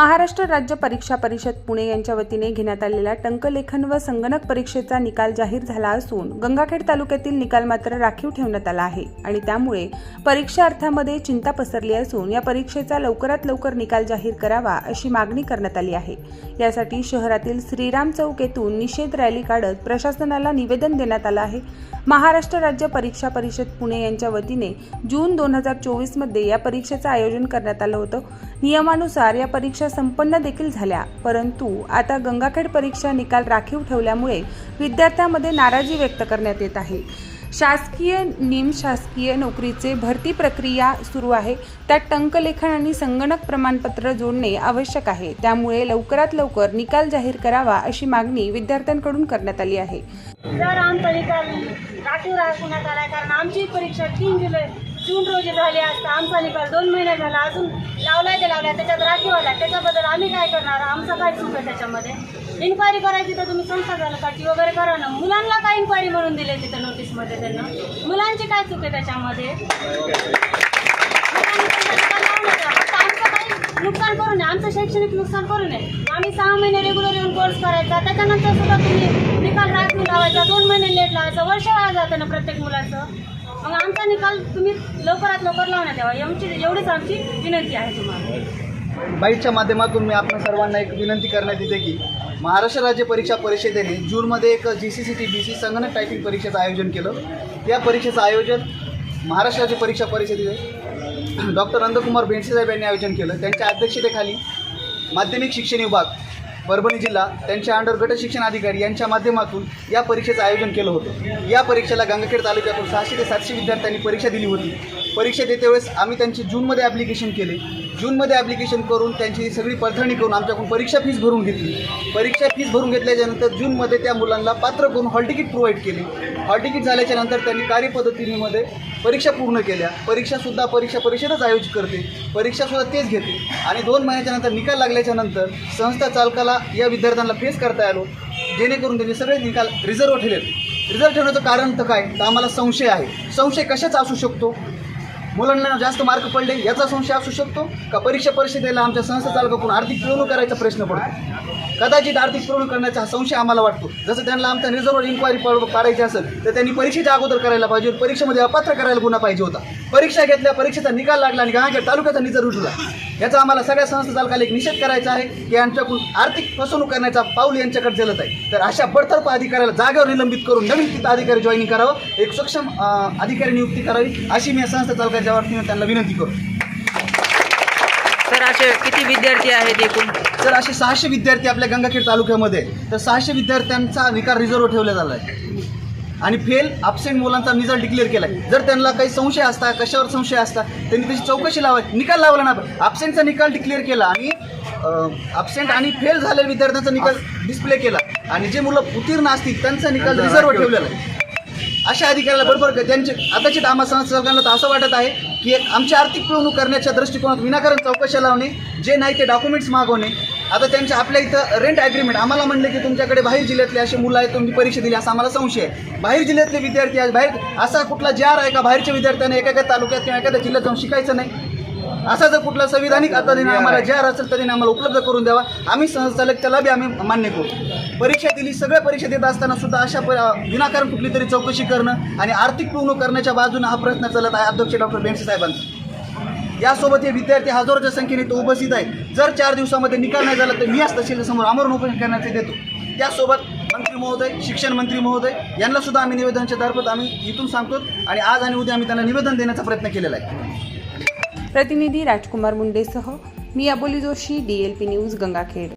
महाराष्ट्र राज्य परीक्षा परिषद पुणे यांच्या वतीने घेण्यात आलेला टंकलेखन व संगणक परीक्षेचा निकाल जाहीर झाला असून गंगाखेड तालुक्यातील निकाल मात्र राखीव ठेवण्यात आला आहे आणि त्यामुळे परीक्षार्थामध्ये चिंता पसरली असून या परीक्षेचा लवकरात लवकर निकाल जाहीर करावा अशी मागणी करण्यात आली आहे. यासाठी शहरातील श्रीराम चौक येथून निषेध रॅली काढत प्रशासनाला निवेदन देण्यात आलं आहे. महाराष्ट्र राज्य परीक्षा परिषद पुणे यांच्या वतीने जून दोन हजार चोवीसमध्ये या परीक्षेचं आयोजन करण्यात आलं होतं. नियमानुसार या परीक्षा संपन्न देखील झाल्या परंतु आता गंगाखेड परीक्षा निकाल राखीव ठेवल्यामुळे विद्यार्थ्यांमध्ये नाराजी व्यक्त करण्यात येत आहे. शासकीय निमशासकीय नोकरीचे भरती प्रक्रिया सुरू आहे. त्यात टंकलेखन आणि संगणक प्रमाणपत्र जोडणे आवश्यक आहे. त्यामुळे लवकरात लवकर निकाल जाहीर करावा अशी मागणी विद्यार्थ्यांकडून करण्यात आली आहे. जर आमचा राखीव राखण्यात आला कारण आमची परीक्षा तीन जुलै जून रोजी झाली असता आमचा निकाल दोन महिने झाला अजून लावलाय ते लावलाय त्याच्यात राखीव आला त्याच्याबद्दल आम्ही काय करणार? आमचा काय चूक आहे त्याच्यामध्ये? इन्क्वायरी करायची तर तुम्ही संस्था झालं वगैरे करा ना. मुलांना काय इन्क्वायरी म्हणून दिले तिथं नोटीसमध्ये त्यांना? मुलांची काय चूक आहे त्याच्यामध्ये? नुकसान करू नये. आमचं शैक्षणिक नुकसान करू नये. आम्ही सहा महिने रेग्युलर येऊन कोर्स करायचा. त्याच्यानंतर सुद्धा तुम्ही निकाल राखून लावायचा. दोन महिने लेट लावायचा. वर्ष वाया जातं ना प्रत्येक मुलाचं. मग आमचा निकाल तुम्ही लवकरात लवकर लावण्यात यावा. एवढीच आमची विनंती आहे तुम्हाला. बाईटच्या माध्यमातून मी आपण सर्वांना एक विनंती करण्यात येते की महाराष्ट्र राज्य परीक्षा परिषदेने जूनमध्ये एक G C C T B C संगणक टायपिंग परीक्षेचं आयोजन केलं. या परीक्षेचं आयोजन महाराष्ट्र राज्य परीक्षा परिषदेने डॉक्टर नंदकुमार बेंडसेसाहेब यांनी आयोजन केलं. त्यांच्या अध्यक्षतेखाली माध्यमिक शिक्षण विभाग परभणी जिल्हा त्यांच्या अंडर गट शिक्षण अधिकारी यांच्या माध्यमातून या परीक्षेचं आयोजन केलं होतं. या परीक्षेला गंगाखेड तालुक्यातून सहाशे ते सातशे विद्यार्थ्यांनी परीक्षा दिली होती. परीक्षा देते वेळेस आम्ही त्यांची जूनमध्ये ॲप्लिकेशन केले. जूनमध्ये ॲप्लिकेशन करून त्यांची सगळी पडताळणी करून आमच्याकडून परीक्षा फीस भरून घेतली. परीक्षा फीस भरून घेतल्याच्यानंतर जूनमध्ये त्या मुलांना पात्र करून हॉल तिकीट प्रोव्हाइड केली. हॉल तिकीट झाल्याच्यानंतर त्यांनी कार्यपद्धतीमध्ये परीक्षा पूर्ण केल्या. परीक्षासुद्धा परीक्षा परिषदच आयोजित करते. परीक्षासुद्धा तेच घेते. आणि दोन महिन्याच्या नंतर निकाल लागल्याच्या नंतर संस्था चालकाला या विद्यार्थ्यांना फेस करता आलो. जेणेकरून त्यांचे सगळे निकाल रिझर्व ठेवले. रिझर्व ठेवण्याचं कारण तर काय? तर आम्हाला संशय आहे. संशय कशाचा असू शकतो? मुलांना जास्त मार्क पडले याचा संशय असू शकतो का? परीक्षा परिषदेला आमच्या संस्था चालकाकडून आर्थिक पिळवणूक करायचा प्रश्न पडतो. कदाचित आर्थिक पिळवणूक करण्याचा हा संशय आम्हाला वाटतो. जसं त्यांना आमच्या रिझर्व इन्क्वायरी पाडायची असेल तर त्यांनी परीक्षेच्या अगोदर करायला पाहिजे परीक्षेमध्ये अपात्र करायला गुन्हा पाहिजे होता. परीक्षा घेतल्या परीक्षेचा निकाल लागला आणि गंगाखेड तालुक्याचा निजर उठला. याचा आम्हाला सगळ्या संस्था चालकाला एक निषेध करायचा आहे की यांच्याकडून आर्थिक फसवणूक करण्याचा पाऊल यांच्याकडे चलत आहे. तर अशा बडतर्फ अधिकाऱ्याला जागेवर निलंबित करून नवीन तिथं अधिकारी जॉईनिंग करावं एक सक्षम अधिकारी नियुक्ती करावी अशी मी या संस्था चालकाच्या वतीने त्यांना विनंती करतो. सर असे किती विद्यार्थी आहेत एकूण? तर असे सहाशे विद्यार्थी आपल्या गंगाखेड तालुक्यामध्ये. तर सहाशे विद्यार्थ्यांचा निकाल रिझर्व ठेवला झाला आहे. आणि फेल अपसेंट मुलांचा निकाल डिक्लेअर केला. जर त्यांना काही संशय असता कशावर संशय असता त्यांनी त्याची चौकशी लावायची निकाल लावला ना अपसेंटचा निकाल डिक्लेअर केला आणि अपसेंट आणि फेल झालेल्या विद्यार्थ्यांचा निकाल डिस्प्ले केला. आणि जे मुलं उत्तीर्ण असतील त्यांचा निकाल रिझर्व ठेवलेला आहे. अशा अधिकाऱ्याला बरोबर त्यांचे आताच्या आम्हा संस्थांना तर असं वाटत आहे की एक आमची आर्थिक पिळवणूक करण्याच्या दृष्टिकोनात विनाकारण चौकशा लावणे जे नाही ते डॉक्युमेंट्स मागवणे आता त्यांच्या आपल्या इथं रेंट ॲग्रीमेंट आम्हाला म्हणलं की तुमच्याकडे बाहेर जिल्ह्यातले असे मुलं आहेत तुम्ही परीक्षा दिली असा आम्हाला संशय आहे. बाहेर जिल्ह्यातले विद्यार्थी आहेत बाहेर असा कुठला जार आहे का बाहेरच्या विद्यार्थ्यांना एका तालुक्यात किंवा एखाद्या जिल्ह्यात जाऊन शिकायचं नाही? असा जर कुठला संविधानिक आधारीने आम्हाला जार असेल तरी त्याने आम्हाला उपलब्ध करून द्यावा. आम्ही संचालक त्याला बी आम्ही मान्य करू. परीक्षा दिली सगळ्या परीक्षा देत असताना सुद्धा अशा विनाकारण कुठली तरी चौकशी करणं आणि आर्थिक पूर्ण करण्याच्या बाजूने हा प्रश्न चालत आहे अध्यक्ष डॉक्टर बेंडसे साहेबांचा. यासोबत हे विद्यार्थी हजारोच्या संख्येने तो उपस्थित आहे जर चार दिवसामध्ये निकाल नाही झाला तर मी आज तहसीलसमोर आमरण उपोषण करण्याचे देतो. त्यासोबत मंत्री महोदय शिक्षण मंत्री महोदय यांना सुद्धा आम्ही निवेदनाच्या मार्फत आम्ही इथून सांगतो आणि आज आणि उद्या आम्ही त्यांना निवेदन देण्याचा प्रयत्न केलेला आहे. प्रतिनिधी राजकुमार मुंडेसह मी Aboli Joshi D L P news Gangakhed.